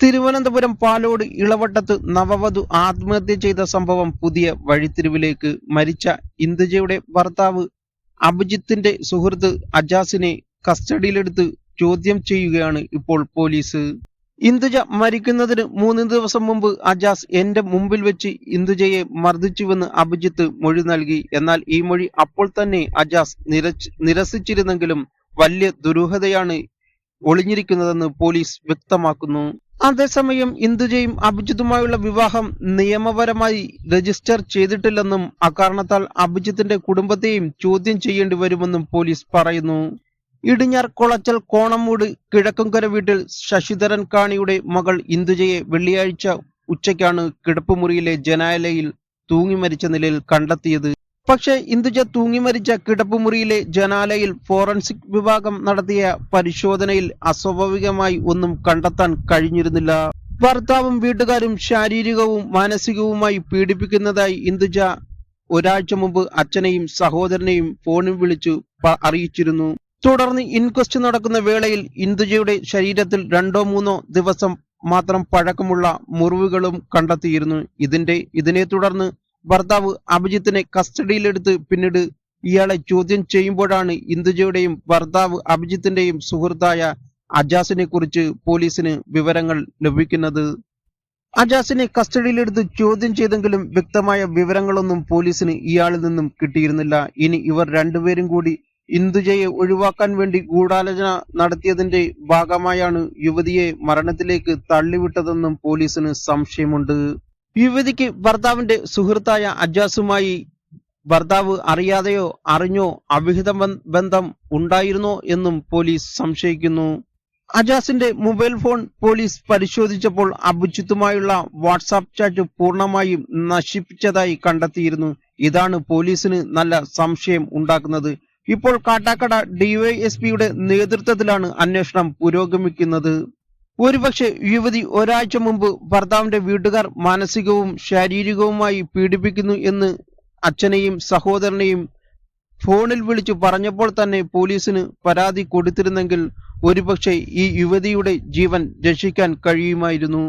തിരുവനന്തപുരം പാലോട് ഇളവട്ടത്ത് നവവധു ആത്മഹത്യ ചെയ്ത സംഭവം പുതിയ വഴിത്തിരിവിലേക്ക് മരിച്ച ഇന്ദുജയുടെ ഭർത്താവ് അഭിജിത്തിന്റെ സുഹൃത്ത് അജാസിനെ കസ്റ്റഡിയിലെടുത്ത് ചോദ്യം ചെയ്യുകയാണ് ഇപ്പോൾ പോലീസ്. ഇന്ദുജ മരിക്കുന്നതിന് മൂന്ന് ദിവസം മുമ്പ് അജാസ് എന്റെ മുമ്പിൽ വെച്ച് ഇന്ദുജയെ മർദ്ദിച്ചുവെന്ന് അഭിജിത്ത് മൊഴി നൽകി. എന്നാൽ ഈ മൊഴി അപ്പോൾ തന്നെ അജാസ് നിരസിച്ചിരുന്നെങ്കിലും വലിയ ദുരൂഹതയാണ് ഒളിഞ്ഞിരിക്കുന്നതെന്ന് പോലീസ് വ്യക്തമാക്കുന്നു. അതേസമയം ഇന്ദുജയും അഭിജിത്തുമായുള്ള വിവാഹം നിയമപരമായി രജിസ്റ്റർ ചെയ്തിട്ടില്ലെന്നും അക്കാരണത്താൽ അഭിജിത്തിന്റെ കുടുംബത്തെയും ചോദ്യം ചെയ്യേണ്ടി വരുമെന്നും പോലീസ് പറയുന്നു. ഇടിഞ്ഞാർ കൊളച്ചൽ കോണമൂട് കിഴക്കുംകര വീട്ടിൽ ശശിധരൻ കാണിയുടെ മകൾ ഇന്ദുജയെ വെള്ളിയാഴ്ച ഉച്ചയ്ക്കാണ് കിടപ്പുമുറിയിലെ ജനാലയിൽ തൂങ്ങി മരിച്ച നിലയിൽ കണ്ടെത്തിയത്. പക്ഷേ ഇന്ദുജ തൂങ്ങി മരിച്ച കിടപ്പുമുറിയിലെ ജനാലയിൽ ഫോറൻസിക് വിഭാഗം നടത്തിയ പരിശോധനയിൽ അസ്വാഭാവികമായി ഒന്നും കണ്ടെത്താൻ കഴിഞ്ഞിരുന്നില്ല. ഭർത്താവും വീട്ടുകാരും ശാരീരികവും മാനസികവുമായി പീഡിപ്പിക്കുന്നതായി ഇന്ദുജ ഒരാഴ്ച മുമ്പ് അച്ഛനെയും സഹോദരനെയും ഫോണിൽ വിളിച്ചു അറിയിച്ചിരുന്നു. തുടർന്ന് ഇൻക്വസ്റ്റ് നടക്കുന്ന വേളയിൽ ഇന്ദുജയുടെ ശരീരത്തിൽ രണ്ടോ മൂന്നോ ദിവസം മാത്രം പഴക്കമുള്ള മുറിവുകളും കണ്ടെത്തിയിരുന്നു. ഇതിന്റെ ഇതിനെ തുടർന്ന് ഭർത്താവ് അഭിജിത്തിനെ കസ്റ്റഡിയിലെടുത്ത് പിന്നീട് ഇയാളെ ചോദ്യം ചെയ്യുമ്പോഴാണ് ഇന്ദുജയുടെയും ഭർത്താവ് അഭിജിത്തിന്റെയും സുഹൃത്തായ അജാസിനെ കുറിച്ച് പോലീസിന് വിവരങ്ങൾ ലഭിക്കുന്നത്. അജാസിനെ കസ്റ്റഡിയിലെടുത്ത് ചോദ്യം ചെയ്തെങ്കിലും വ്യക്തമായ വിവരങ്ങളൊന്നും പോലീസിന് ഇയാളിൽ നിന്നും കിട്ടിയിരുന്നില്ല. ഇനി ഇവർ രണ്ടുപേരും കൂടി ഇന്ദുജയെ ഒഴിവാക്കാൻ വേണ്ടി ഗൂഢാലോചന നടത്തിയതിന്റെ ഭാഗമായാണ് യുവതിയെ മരണത്തിലേക്ക് തള്ളിവിട്ടതെന്നും പോലീസിന് സംശയമുണ്ട്. യുവതിക്ക് ഭർത്താവിന്റെ സുഹൃത്തായ അജാസുമായി ഭർത്താവ് അറിയാതെയോ അറിഞ്ഞോ അവിഹിത ബന്ധം ഉണ്ടായിരുന്നോ എന്നും പോലീസ് സംശയിക്കുന്നു. അജാസിന്റെ മൊബൈൽ ഫോൺ പോലീസ് പരിശോധിച്ചപ്പോൾ അഭിജിത്തുമായുള്ള വാട്സാപ്പ് ചാറ്റ് പൂർണമായും നശിപ്പിച്ചതായി കണ്ടെത്തിയിരുന്നു. ഇതാണ് പോലീസിന് നല്ല സംശയം ഉണ്ടാക്കുന്നത്. ഇപ്പോൾ കാട്ടാക്കട ഡിവൈഎസ്പിയുടെ നേതൃത്വത്തിലാണ് അന്വേഷണം പുരോഗമിക്കുന്നത്. ഒരുപക്ഷെ യുവതി ഒരാഴ്ച മുമ്പ് ഭർത്താവിന്റെ വീട്ടുകാർ മാനസികവും ശാരീരികവുമായി പീഡിപ്പിക്കുന്നു എന്ന് അച്ഛനെയും സഹോദരനെയും ഫോണിൽ വിളിച്ചു പറഞ്ഞപ്പോൾ തന്നെ പോലീസിന് പരാതി കൊടുത്തിരുന്നെങ്കിൽ ഒരുപക്ഷെ ഈ യുവതിയുടെ ജീവൻ രക്ഷിക്കാൻ കഴിയുമായിരുന്നു.